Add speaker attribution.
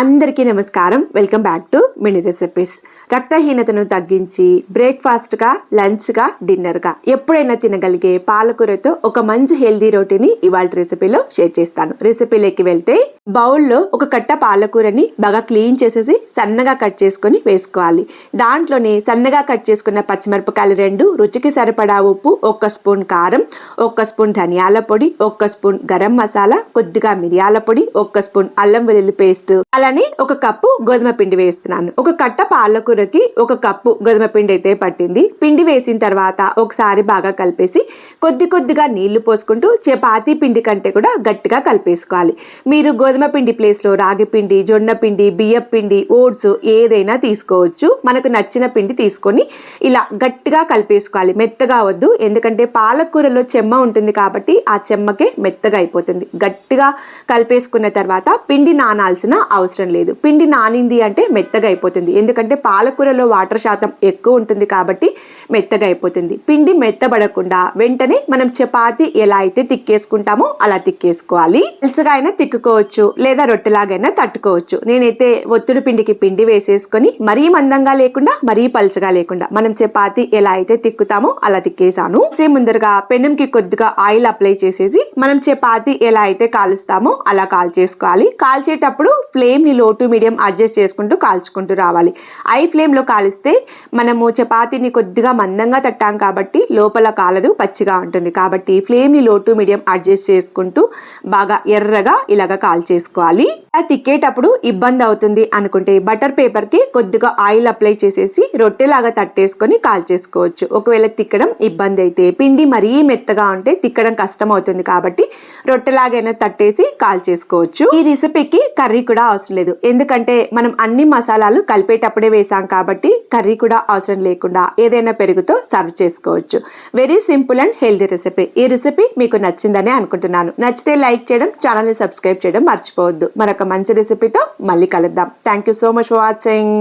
Speaker 1: అందరికీ నమస్కారం. Welcome back to mini recipes రక్తహీనతను తగ్గించి బ్రేక్ఫాస్ట్గా లంచ్గా డిన్నర్గా ఎప్పుడైనా తినగలిగే పాలకూరతో ఒక మంచి హెల్దీ రోటీని ఇవాళ రెసిపీలో షేర్ చేస్తాను. రెసిపీలోకి వెళ్తే బౌల్లో ఒక కట్ట పాలకూరని బాగా క్లీన్ చేసేసి సన్నగా కట్ చేసుకొని వేసుకోవాలి. దాంట్లోనే సన్నగా కట్ చేసుకున్న పచ్చిమిరపకాయలు రెండు రుచికి సరిపడా ఉప్పు ఒక్క స్పూన్ కారం ఒక్క స్పూన్ ధనియాల పొడి ఒక్క స్పూన్ గరం మసాలా కొద్దిగా మిరియాల పొడి ఒక్క స్పూన్ అల్లం వెల్లుల్లి పేస్ట్ అలానే ఒక కప్పు గోధుమ పిండి వేస్తున్నాను. ఒక కట్ట పాలకూరకి ఒక కప్పు గోధుమ పిండి అయితే పట్టింది. పిండి వేసిన తర్వాత ఒకసారి బాగా కలిపేసి కొద్ది కొద్దిగా నీళ్ళు పోసుకుంటూ చపాతీ పిండి కంటే కూడా గట్టిగా కలిపేసుకోవాలి. మీరు గోధుమ పిండి ప్లేస్లో రాగి పిండి జొన్న పిండి బియ్యం పిండి ఓట్స్ ఏదైనా తీసుకోవచ్చు. మనకు నచ్చిన పిండి తీసుకొని ఇలా గట్టిగా కలిపేసుకోవాలి. మెత్తగా వద్దు. ఎందుకంటే పాలకూరలో చెమ్మ ఉంటుంది కాబట్టి ఆ చెమ్మకే మెత్తగా అయిపోతుంది. గట్టిగా కలిపేసుకున్న తర్వాత పిండి నానాల్సిన అవసరం అవసరం లేదు. పిండి నానింది అంటే మెత్తగా అయిపోతుంది. ఎందుకంటే పాలకూరలో వాటర్ శాతం ఎక్కువ ఉంటుంది కాబట్టి మెత్తగా అయిపోతుంది. పిండి మెత్తబడకుండా వెంటనే మనం చపాతి ఎలా అయితే తిక్కేసుకుంటామో అలా తిక్కేసుకోవాలి. పలుచగా అయినా తిక్కుకోవచ్చు లేదా రొట్టెలాగైనా తట్టుకోవచ్చు. నేనైతే ఒత్తుడు పిండికి పిండి వేసేసుకొని మరీ మందంగా లేకుండా మరీ పలుచగా లేకుండా మనం చపాతి ఎలా అయితే తిక్కుతామో అలా తిక్కేసాను సే ముందరగా పెనంకి కొద్దిగా ఆయిల్ అప్లై చేసేసి మనం చపాతి ఎలా అయితే కాలుస్తామో అలా కాల్ చేసుకోవాలి కాల్చేటప్పుడు ఫ్లేమ్ ని లో టు మీడియం అడ్జస్ట్ చేసుకుంటూ కాల్చుకుంటూ రావాలి. ఐ ఫ్లేమ్లో కాలిస్తే మనము చపాతీని కొద్దిగా మందంగా తట్టాం కాబట్టి లోపల కాలదు పచ్చిగా ఉంటుంది. కాబట్టి ఫ్లేమ్ని లో టు మీడియం అడ్జస్ట్ చేసుకుంటూ బాగా ఎర్రగా ఇలాగ కాల్చేసుకోవాలి. అలా తిక్కేటప్పుడు ఇబ్బంది అవుతుంది అనుకుంటే బటర్ పేపర్కి కొద్దిగా ఆయిల్ అప్లై చేసేసి రొట్టెలాగా తట్టేసుకొని కాల్చేసుకోవచ్చు. ఒకవేళ తిక్కడం ఇబ్బంది అయితే పిండి మరీ మెత్తగా ఉంటే తిక్కడం కష్టం అవుతుంది కాబట్టి రొట్టెలాగైనా తట్టేసి కాల్చేసుకోవచ్చు. ఈ రెసిపీకి కర్రీ కూడా అవసరం. అవసరం లేదు. ఎందుకంటే మనం అన్ని మసాలాలు కలిపేటప్పుడే వేసాం కాబట్టి కర్రీ కూడా అవసరం లేకుండా ఏదైనా పెరుగుతో సర్వ్ చేసుకోవచ్చు. Very simple and healthy recipe ఈ రెసిపీ మీకు నచ్చిందనే అనుకుంటున్నాను. నచ్చితే లైక్ చేయడం ఛానల్ని సబ్స్క్రైబ్ చేయడం మర్చిపోవద్దు. మరొక మంచి రెసిపీతో మళ్ళీ కలుద్దాం. Thank you so much for watching